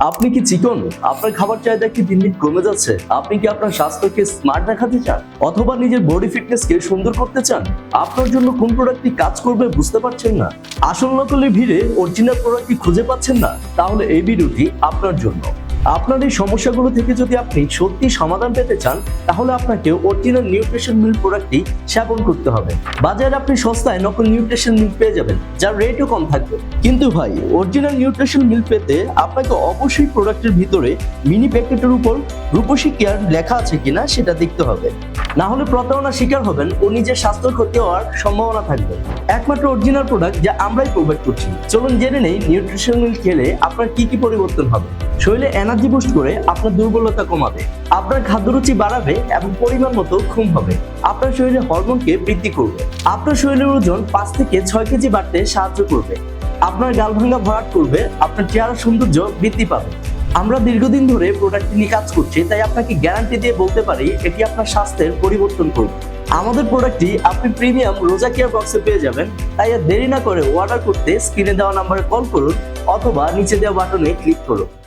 আপনি কি চিকন? আপনার খাবার চাহিদা কি দিন দিন কমে যাচ্ছে? আপনি কি আপনার স্বাস্থ্যকে স্মার্ট দেখাতে চান? অথবা নিজের বডি ফিটনেসকে সুন্দর করতে চান? আপনার জন্য কোন প্রোডাক্টটি কাজ করবে বুঝতে পারছেন না? আসল নকলের ভিড়ে অরিজিনাল প্রোডাক্টটি খুঁজে পাচ্ছেন না? তাহলে এই ভিডিওটি আপনার জন্য। আপনার এই সমস্যাগুলো থেকে যদি আপনি সত্যি সমাধান পেতে চান তাহলে আপনাকে অরিজিনাল নিউট্রিশন মিল্ক প্রোডাক্টটি সেবন করতে হবে। বাজারে আপনি সস্তায় নকল নিউট্রিশন মিল্ক পেয়ে যাবেন, যার রেটও কম থাকবে। কিন্তু ভাই অরিজিনাল নিউট্রিশন মিল্ক পেতে আপনাকে অবশ্যই প্রোডাক্টের ভিতরে মিনি প্যাকেটের উপর রূপসী কেয়ার লেখা আছে কিনা সেটা দেখতে হবে। না হলে প্রতারণার শিকার হবেন ও নিজের স্বাস্থ্য ক্ষতি হওয়ার সম্ভাবনা থাকবে। একমাত্র অরিজিনাল প্রোডাক্ট যা আমরাই প্রোভাইড করছি। চলুন জেনে নেই নিউট্রিশন মিল খেলে আপনার কি কি পরিবর্তন হবে। শরীরে এনার্জি বুস্ট করে আপনার দুর্বলতা কমাবে। আপনার খাদ্যরুচি বাড়াবে এবং পরিমাণ মতো ঘুম হবে। আপনার শরীরে হরমোনকে বৃদ্ধি করবে। আপনার শরীরের ওজন পাঁচ থেকে ছয় কেজি বাড়তে সাহায্য করবে। আপনার গাল ভাঙ্গা ভরাট করবে, আপনার চেহারা সৌন্দর্য বৃদ্ধি পাবে। আমরা দীর্ঘদিন ধরে প্রোডাক্টটি নিয়ে কাজ করছি, তাই আপনাকে গ্যারান্টি দিয়ে বলতে পারি, এটি আপনার স্বাস্থ্যের পরিবর্তন করবে। আমাদের প্রোডাক্টটি আপনি প্রিমিয়াম রোজা কেয়ার বক্সে পেয়ে যাবেন, তাই আর দেরি না করে অর্ডার করতে স্ক্রিনে দেওয়া নাম্বারে কল করুন, অথবা নিচে দেওয়া বাটনে ক্লিক করুন।